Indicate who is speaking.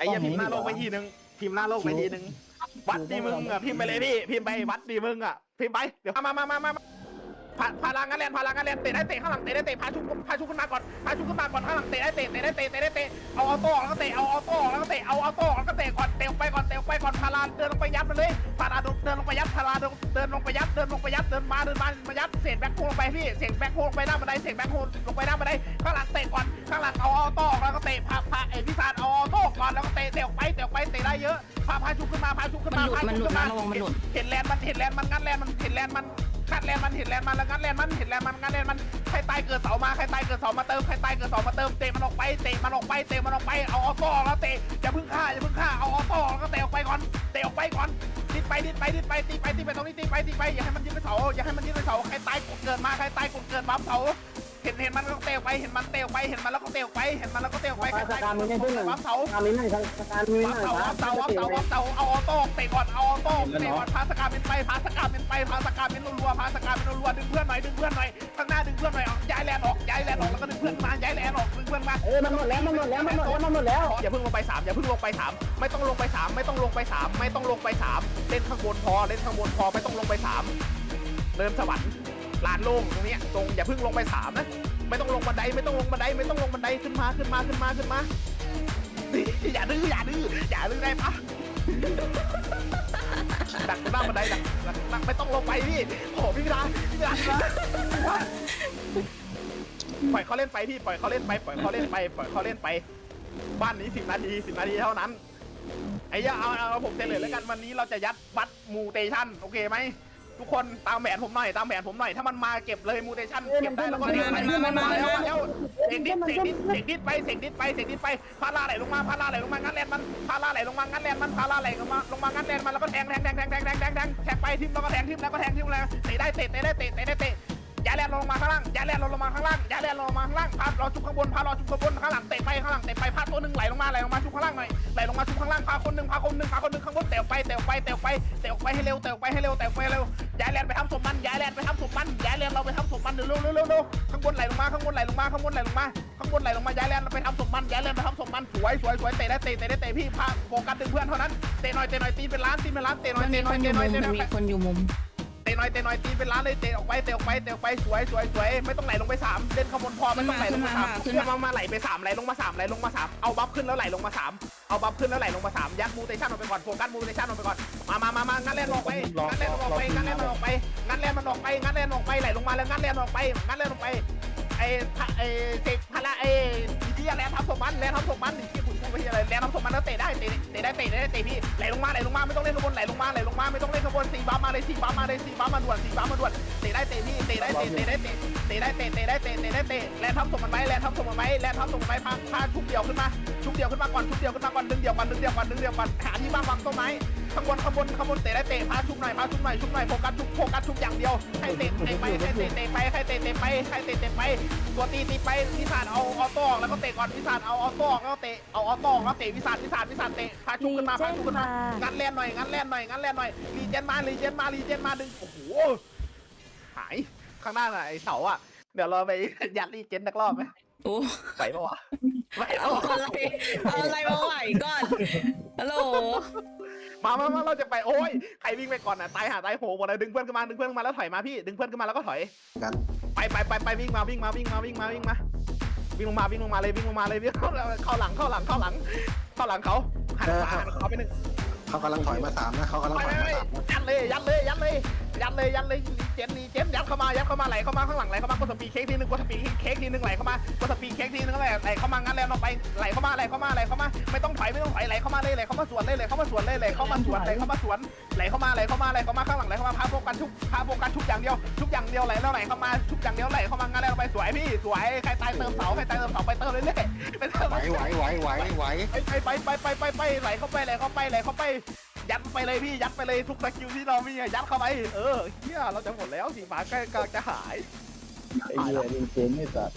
Speaker 1: ไอ้เหี้ยพิมพ์หน้าโลกไปทีนึงพิมพ์หน้าโลกไปทีนึงวัดดีมึงอะพิมพ์ไปเลยพี่พิมพ์ไปวัดดีมึงอะพิมพ์ไปเดี๋ยวมามามามามาพาพาลังกันแลนพาลังกันแลนเตะได้เตะข้างหลังเตะได้เตะพาชุกพาชุกขึ้นมาก่อนพาชุกขึ้นมาก่อนข้างหลังเตะได้เตะเตะได้เตะเตะได้เตะเอาออโต้แล้วก็เตะเอาออโต้แล้วก็เตะเอาออโต้แล้วก็เตะก่อนเตะออกไปก่อนเตะออกไปก่อนพาลาเดินลงไปยัดมันเลยพาลาเดินลงไปยัดพาลาเดินลงไปยัดเดินลงไปยัดเดินมาเดินมามายัดเศษแบ็คโฮลงไปพี่เศษแบ็คโฮลงไปหน้าบันไดเศษแบ็คโฮลลงไปหน้าบันไดข้างหลังเตะก่อน ข้างหลังเอาออโต้แล้วก็เตะพาพาไอพิซานเอาออโต้ก่อนแล้วก็เตะเตะออกไปเตะออกไปเตะได้เยอะพาพาชุกขึ้นมาพาชุกขึ้นมา
Speaker 2: มันหลุด
Speaker 1: พาชุกขึ้นมา
Speaker 2: มันหลุดนะระวังมันหลุด
Speaker 1: เห็นแลนด์มันเห็นแลนด์มันงัดแลนด์มันเห็นแลนด์มันงัดแลนด์มันเห็นแลนด์มันแล้วงัดแลนด์มันเห็นแลนด์มันงัดแลนด์มันใครตายเกิดเสามาใครตายเกิดเสามาเติมใครตายเกิดเสามาเติมเตะมันออกไปเตะมันออกไปเตะมันออกไปเอาออโต้แล้วเตะอย่าเพึ่งฆ่าอย่าเพึ่งฆ่าเอาออโต้แล้วก็เตะออกไปก่อนเตะออกไปก่อนดิดไปดิดไปดิดไปตีไปตีไปตรงนี้ตีไปตีไปอย่าให้มันยึดไปเสาอย่าให้มันยึดไปเสาใครตายกดเกิดมาใครตายกดเกิดบัฟเสา เห็นเห็นมันก็เตะออกไปเห็นมันเตะออกไปเห็นมันแล้วก็เตะออกไปเห็นมันแล้วก็เตะออกไปใคร
Speaker 3: ส
Speaker 1: ตาย
Speaker 3: การมีให้ด้วยหนึ่ง
Speaker 1: บัฟเสา
Speaker 3: สการมีหนึ่งสการมีห
Speaker 1: วั
Speaker 3: นึ่
Speaker 1: บ
Speaker 3: ง
Speaker 1: เสาวับเสาวับเสาวับเสาเอาออโต้เตะก่อนเอาออโต้เตะก่อนพาสกาเป็นไปพาสกาเป็นไปพาสกาเป็นรัวๆพาสกาเป็นรัวๆดึงเพื่อนหน่อยดึงเพื่อนหน่อยข้างหน้าดึงเพื่อนหน่อยออกย้ายแลนออกย้ายแลนออกแล้วก็ดึงเพื่อนมาย้ายแลนออกดึงเพื่อนมา
Speaker 3: เออมันหมดแล้วมันหมดแล้วมันหมดแล้วมันหมดแล้ว
Speaker 1: อย่าเพิ่งลงไปสามอย่าเพิ่งลงไปสามไม่ต้องลงไปสามไม่ต้องลงไปสามไม่ต้องลงไปสามเล่นข้างบนพอเล่นข้างบนพอไม่ต้องลงไปสามเดินสวรรค์ ลานโล่งตรงเนี้ยตรงอย่าเพิ่งลงไปสามนะ ไม่ต้องลงบันไดไม่ต้องลงบันไดไม่ต้องลงบันไดขึ้นมาขึ้นมาขึ้นมาขึ้นมา อย่าดื้ออย่าดื้ออย่าดื้อได้ปะดักตรงหน้าบันไดดักดักไม่ต้องลงไปพี่โอ้พี่พิธาพี่พิธาปล่อยเขาเล่นไปพี่ปล่อยเขาเล่นไปปล่อยเขาเล่นไปปล่อยเขาเล่นไป บ้านนี้สิบนาทีสิบนาทีเท่านั้นไอ้ยาเอาเอาเอาผมเฉลยแล้วกันวันนี้เราจะยัดบัตมูเตชันโอเคไหม ทุกคนตามแผนผมหน่อยตามแผนผมหน่อยถ้ามันมาเก็บเลยมูเตชันเก็บได้แล้วก็เล่นไป
Speaker 2: มันมามันมา
Speaker 1: แล้วมาแล้วเสกดิดเสกดิดเสกดิดไปเสกดิดไปเสกดิดไปพาราไหลลงมาพาราไหลลงมางั้นแลนมันพาราไหลลงมางั้นแลนมันพาราไหลลงมาลงมางั้นแลนมันแล้วก็แทงแทงแทงแทงแทงแทงแทงแทงแทงไปทิมแล้วก็แทงทิมแล้วก็แทงทิมแล้วเตะได้เตะเตะได้เตะเตะได้เตะ อย้าแลนลงมาข้างล่างอย้าแลนลงมาข้างล่างอย้าแลนลงมาข้างล่างพาเราจุกข้างบนพาเราจุกข้างบนข้างหลังเตะไปข้างหลังเตะไปพาตัวหนึ่งไหลลงมาไหลลงมาจุกข้างล่างหน่อยไหลลงมาจุกข้างล่างพาคนหนึ่งพาคนหนึ่งพาคนหนึ่งข้างบนเตะไปเตะไปเตะไปเตะไปให้เร็วเตะไปให้เร็วเตะไปเร็วอย้าแลนไปทำสมมันอย้าแลนไปทำสมมันอย้าแลนเราไปทำสมมันเร็วเร็วเร็วเร็วข้างบนไหลลงมาข้างบนไหลลงมาข้างบนไหลลงมาข้างบนไหลลงมาย้ายแลนไปทำสมมันย้ายแลนไปทำสมมันสวยสวยสวยเตะได้เตะเตะได้เตะพี่พาโฟกัสดึงเพื่อนเท่านั้นเตะหน่อยเตะหน่อยตีเป็นล้านตีเป็นล้านเตะหน่อยเตะหน่อยเตะหน่อยเตะหน่อย
Speaker 2: มีคนอยู่มุม
Speaker 1: น่อยเตะหน่อยตีเป็นล้านเลยเตะออกไปเตะออกไปเตะออกไปสวยสวยสวยไม่ต้องไหลลงไปสามเล่นข้างบนพอไม่ต้องไหลลงมาสาม
Speaker 2: ขึ้น
Speaker 1: เพื่อ
Speaker 2: มา
Speaker 1: มามาไหลไปสามไหลลงมาสามไหลลงมาสามเอาบัฟขึ้นแล้วไหลลงมาสามเอาบัฟขึ้นแล้วไหลลงมาสามยัดมูเตชันออกไปก่อนโฟกัสมูเตชันออกไปก่อนมามามามางั้นเล่นออกไปงั้นเล่นออกไปงั้นเล่นออกไปงั้นเล่นมันออกไปงั้นเล่นออกไปไหลลงมาแล้วงั้นเล่นออกไปงั้นเล่นออกไปไอ้ไอ้เตะพละไอ้ดีแลนทำสมมันแลนทำสมมันที่คุ ไม่ใช่อะไรแลนำสมมันเตะได้เตะเตะได้เตะได้เตะพี่ไหลลงมาไหลลงมาไม่ต้องเล่นข้างบนไหลลงมาไหลลงมาไม่ต้องเล่นข้างบนสี่บ้ามาเลยสี่บ้ามาเลยสี่บ้ามาด่วนสี่บ้ามาด่วนเตะได้เตะพี่เตะได้เตะเตะได้เตะเตะได้เตะเตะได้เตะเตะได้เตะแลนทำสมมันไว้แลนทำสมมันไว้แลนทำสมมันไว้พาพาชุบเดี่ยวขึ้นมาชุบเดี่ยวขึ้นมาก่อนชุบเดี่ยวขึ้นมาก่อนดึงเดี่ยวก่อนดึงเดี่ยวก่อนดึงเดี่ยวก่อนหาที่บ้างวางต้นไม้ ข้างบนข้างบนข้างบนเตะได้เตะพาชุบหน่อยพาชุบหน่อยชุบหน่อยโฟกัสชุบโฟกัสชุบอย่างเดียวให้เตะเตะไปให้เตะเตะไปให้เตะเตะไปให้เตะเตะไปตัวตีตีไปพิศาจเอาออโต้ออกแล้วก็เตะก่อนพิศาจเอาออโต้ออกแล้วก็เตะเอาออโต้ออกแล้วเตะพิศาจพิศาจพิศาจเตะพาชุบขึ้นมาพาชุบขึ้นมางัดแลนหน่อยงัดแลนหน่อยงัดแลนหน่อยรีเจนมารีเจนมารีเจนมาดึงโอ้โหหายข้างหน้าน่ะไอเสาอะเดี๋ยวเราไปยัดรีเจนนักรอบไหม
Speaker 2: โอ้
Speaker 1: ไหวปะวะไหว
Speaker 2: เอา
Speaker 1: ปะวะ
Speaker 2: อะไรเอาอะไรมาไหวก่อนฮัลโหล
Speaker 1: มามามาเราจะไปโอ้ยใครวิ่งไปก่อนอะตายหาตายโหงหมดเลยดึงเพื่อนขึ้นมาดึงเพื่อนขึ้นมาแล้วถอยมาพี่ดึงเพื่อนขึ้นมาแล้วก็ถอย
Speaker 4: กัน
Speaker 1: ไปไปไปไปวิ่งมาวิ่งมาวิ่งมาวิ่งมาวิ่งมาวิ่งลงมาวิ่งลงมาเลยวิ่งลงมาเลยวิ่งเข้าเข้าหลังเข้าหลังเข้าหลังเข้าหลังเขาหันขวาหันเขาไปหนึ่ง
Speaker 4: เขากำลังถอยมาสามนะเขากำลัง
Speaker 1: ไป
Speaker 4: ถอย
Speaker 1: ไป
Speaker 4: มา
Speaker 1: ไป
Speaker 4: สามนะ
Speaker 1: ยัดเลยยัดเลยยัดเลย ยัดเลยยัดเลยรีเจนรีเจนยัดเข้ามายัดเข้ามาไหลเข้ามาข้างหลังไหลเข้ามากดสปีดเค้กทีนึงกดสปีดเค้กทีนึงไหลเข้ามากดสปีดเค้กทีนึงไหลไหลเข้ามางั้นแล้วลงไปไหลเข้ามาไหลเข้ามาไหลเข้ามาไม่ต้องถอยไม่ต้องถอยไหลเข้ามาเลยไหลเข้ามาสวนเลยไหลเข้ามาสวนเลยไหลเข้ามาสวนไหลเข้ามาสวนไหลเข้ามาไหลเข้ามาไหลเข้ามาข้างหลังไหลเข้ามาพาโฟกัสชุบพาโฟกัสชุบอย่างเดียวชุบอย่างเดียวไหลแล้วไหลเข้ามาชุบอย่างเดียวไหลเข้ามางั้นแล้วไปสวยพี่สวยใครตายเติมเสาใครตายเติมเสาไปเติมเรื่อยๆไปเติม
Speaker 4: ไหวไหวไหวไหวไหว
Speaker 1: ไปไปไปไปไปไปไปไหลเข้าไปไหลเข้าไปไหลเข้าไป ยัดไปเลยพี่ยัดไปเลยทุกสกิลที่เรามีอะยัดเข้าไปเออเฮียเราจะหมดแล้วสีฟ้าใกล้กำลังจะหาย
Speaker 3: ไอ้เหี้ยลิงเจนไม่สัตว์